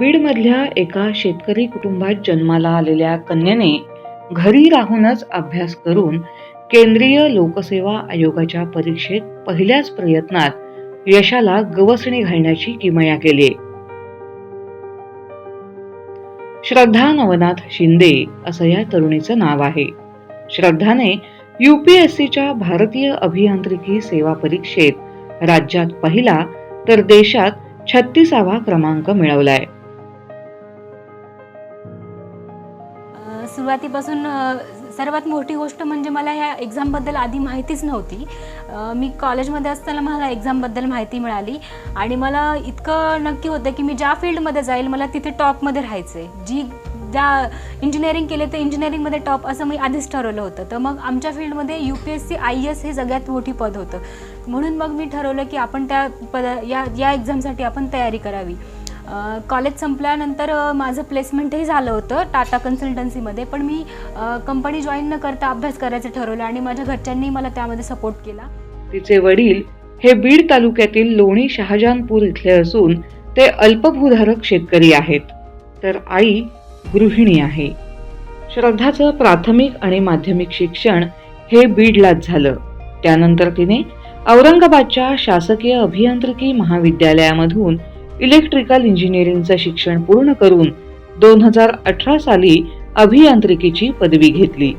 बीडमधल्या एका शेतकरी कुटुंबात जन्माला आलेल्या कन्येने घरी राहूनच अभ्यास करून केंद्रीय लोकसेवा आयोगाच्या परीक्षेत पहिल्याच प्रयत्नात यशाला गवसणी घालण्याची किमया केली. श्रद्धा नवनाथ शिंदे असं या तरुणीचं नाव आहे. श्रद्धाने युपीएससीच्या भारतीय अभियांत्रिकी सेवा परीक्षेत राज्यात पहिला तर देशात छत्तीसावा क्रमांक मिळवलाय. सुरुवातीपासून सर्वात मोठी गोष्ट म्हणजे मला ह्या एक्झामबद्दल आधी माहितीच नव्हती. मी कॉलेजमध्ये असताना मला एक्झामबद्दल माहिती मिळाली. आणि मला इतकं नक्की होतं की मी ज्या फील्डमध्ये जाईल मला तिथे टॉपमध्ये राहायचं आहे जी ज्या इंजिनिअरिंग केले तर इंजिनिअरिंगमध्ये टॉप असं मी आधीच ठरवलं होतं. तर मग आमच्या फील्डमध्ये U P S C I S हे सगळ्यात मोठी पद होतं. म्हणून मग मी ठरवलं की आपण त्या पद या या एक्झामसाठी आपण तयारी करावी. कॉलेज संपल्यानंतर माझं प्लेसमेंटही झालं होतं टाटा कन्सल्टन्सीमध्ये पण मी कंपनी जॉईन न करता अभ्यास करायचं ठरवलं आणि माझ्या घरच्यांनी मला त्यामध्ये सपोर्ट केला. तिचे वडील हे बीड तालुक्यातील लोणी शहाजहानपूर इथले असून ते अल्पभूधारक शेतकरी आहेत. तर आई गृहिणी आहे. श्रद्धाचं प्राथमिक आणि माध्यमिक शिक्षण हे बीडलाच झालं. त्यानंतर तिने औरंगाबादच्या शासकीय अभियांत्रिकी महाविद्यालयामधून इलेक्ट्रिकल इंजिनिअरिंगचं शिक्षण पूर्ण करून दोन हजार अठरा साली अभियांत्रिकीची पदवी घेतली.